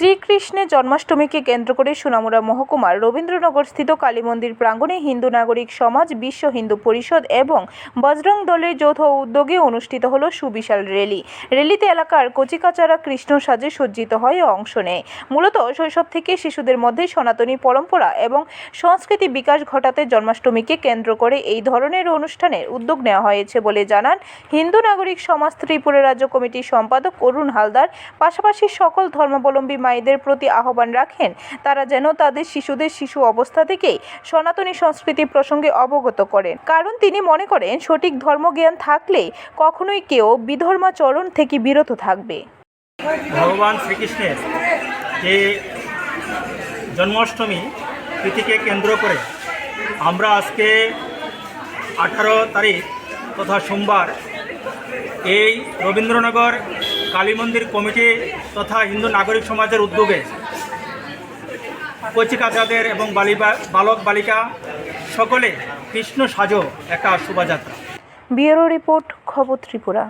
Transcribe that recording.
শ্রীকৃষ্ণের জন্মাষ্টমীকে কেন্দ্র করে সুনামুড়া মহকুমার রবীন্দ্রনগর স্থিত কালী মন্দির প্রাঙ্গণে হিন্দু নাগরিক সমাজ, বিশ্ব হিন্দু পরিষদ এবং বজরং দলের যৌথ উদ্যোগে অনুষ্ঠিত হল সুবিশাল র্যালি। র্যালিতে এলাকার কচিকাচারা কৃষ্ণ সাজে সজ্জিত হয় অংশ নেয়। মূলত শৈশব থেকে শিশুদের মধ্যে সনাতনী পরম্পরা এবং সংস্কৃতি বিকাশ ঘটাতে জন্মাষ্টমীকে কেন্দ্র করে এই ধরনের অনুষ্ঠানের উদ্যোগ নেওয়া হয়েছে বলে জানান হিন্দু নাগরিক সমাজ ত্রিপুরা রাজ্য কমিটির সম্পাদক অরুণ হালদার। পাশাপাশি সকল ধর্মাবলম্বী মায়েদের প্রতি আহ্বান রাখেন। তারা যেন তাদের শিশুদের শিশু অবস্থা থেকেই সনাতনী সংস্কৃতি প্রসঙ্গে অবগত করেন। কারণ তিনি মনে করেন, সঠিক ধর্মজ্ঞান থাকলে কখনোই কেউ বিধর্মাচরণ থেকে বিরত থাকবে। ভগবান শ্রীকৃষ্ণের যে জন্মাষ্টমী তিথিকে কেন্দ্র করে আমরা আজকে আঠারো তারিখ তথা সোমবার এই রবীন্দ্রনগর কালী মন্দির কমিটি তথা হিন্দু নাগরিক সমাজের উদ্যোগে কচিকাচাদের এবং বালিবা বালক বালিকা সকলে কৃষ্ণ সাজো একটা শোভাযাত্রা। ব্যুরো রিপোর্ট, খবর ত্রিপুরা।